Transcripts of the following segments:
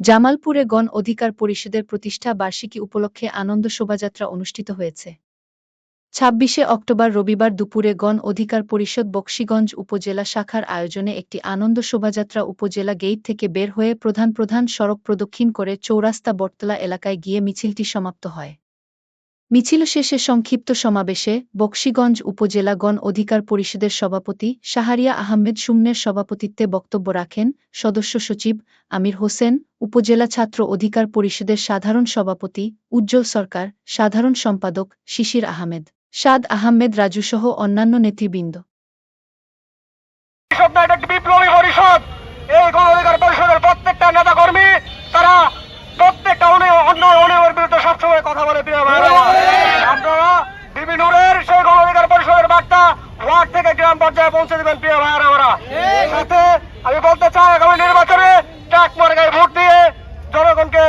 জামালপুরে গণ অধিকার পরিষদের প্রতিষ্ঠা বার্ষিকী উপলক্ষে আনন্দ শোভাযাত্রা অনুষ্ঠিত হয়েছে। ছাব্বিশে অক্টোবর রবিবার দুপুরে গণ অধিকার পরিষদ বক্সিগঞ্জ উপজেলা শাখার আয়োজনে একটি আনন্দ শোভাযাত্রা উপজেলা গেইট থেকে বের হয়ে প্রধান প্রধান সড়ক প্রদক্ষিণ করে চৌরাস্তা বটতলা এলাকায় গিয়ে মিছিলটি সমাপ্ত হয়। মিছিল শেষে সংক্ষিপ্ত সমাবেশে বক্সিগঞ্জ উপজেলা গণ অধিকার পরিষদের সভাপতি শাহারিয়া আহমেদ সুমনের সভাপতিত্বে বক্তব্য রাখেন সদস্য সচিব আমির হোসেন, উপজেলা ছাত্র অধিকার পরিষদের সাধারণ সভাপতি উজ্জ্বল সরকার, সাধারণ সম্পাদক শিশির আহমেদ, সাদ আহমেদ রাজুসহ অন্যান্য নেতৃবৃন্দ পরিষদ না এটা একটি বিপ্লবী পরিষদ এই গণ অধিকার পরিষদের প্রত্যেকটা নেতা কর্মী তারা প্রত্যেকটা অনিয়ম অন্যায় অনিয়মের বিরুদ্ধে সবসময় কথা বলে প্রিয় ভাইরা আপনারা বিভিন্নরের সেই গণ অধিকার পরিষদের বার্তা ওয়ার্ড থেকে পর্যায়ে পৌঁছে দেবেন প্রিয় ভাইরা আমরা সাথে আমি বলতে চাই, আগামী নির্বাচনে ট্রাক মার্গায় ভোট দিয়ে জনগণকে,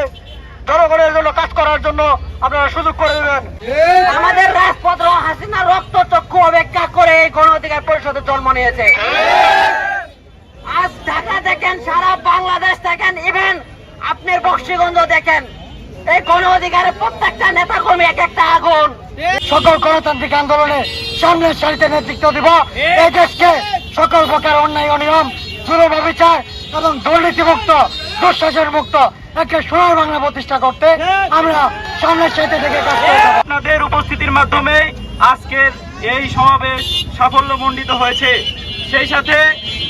জনগণের জন্য কাজ করার জন্য আপনারা সুযোগ করে দেবেন। আমাদের রাজপথ হাসিনা রক্ত চক্ষু অপেক্ষা করে এই গণ অধিকার পরিষদের জন্ম নিয়েছে। আজ ঢাকা দেখেন, সারা বাংলাদেশ দেখেন ইভেন আপনার বক্সিগঞ্জ দেখেন। এই গণ অধিকারের প্রত্যেকটা নেতা কর্মী এক একটা আগুন। সকল গণতান্ত্রিক আন্দোলনে সামনের সারিতে নেতৃত্ব দিব। এই দেশকে সকল প্রকার অন্যায় অনিয়ম জুলুম অবিচার এবং দুর্নীতিমুক্ত দুঃশাসন মুক্ত একটা সোনার বাংলা প্রতিষ্ঠা করতে আমরা সামনের সারিতে থেকে কাজ করে যাব। আপনাদের উপস্থিতির মাধ্যমে আজকের এই সমাবেশ সাফল্যমণ্ডিত হয়েছে। সেই সাথে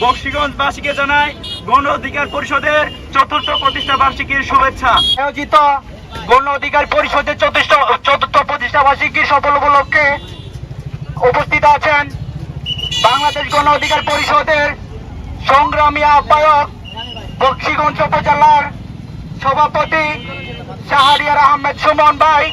বক্সিগঞ্জবাসীকে জানাই গণ অধিকার পরিষদের চতুর্থ প্রতিষ্ঠা বার্ষিকীর শুভেচ্ছা। আয়োজিত গণ অধিকার পরিষদের চতুর্থ চতুর্থ প্রতিষ্ঠা বার্ষিকীর সফল উপলক্ষে উপস্থিত আছেন বাংলাদেশ গণ অধিকার পরিষদের সংগ্রামী আহ্বায়ক বক্সিগঞ্জ উপজেলার সভাপতি শাহরিয়ার আহমেদ সুমন ভাই।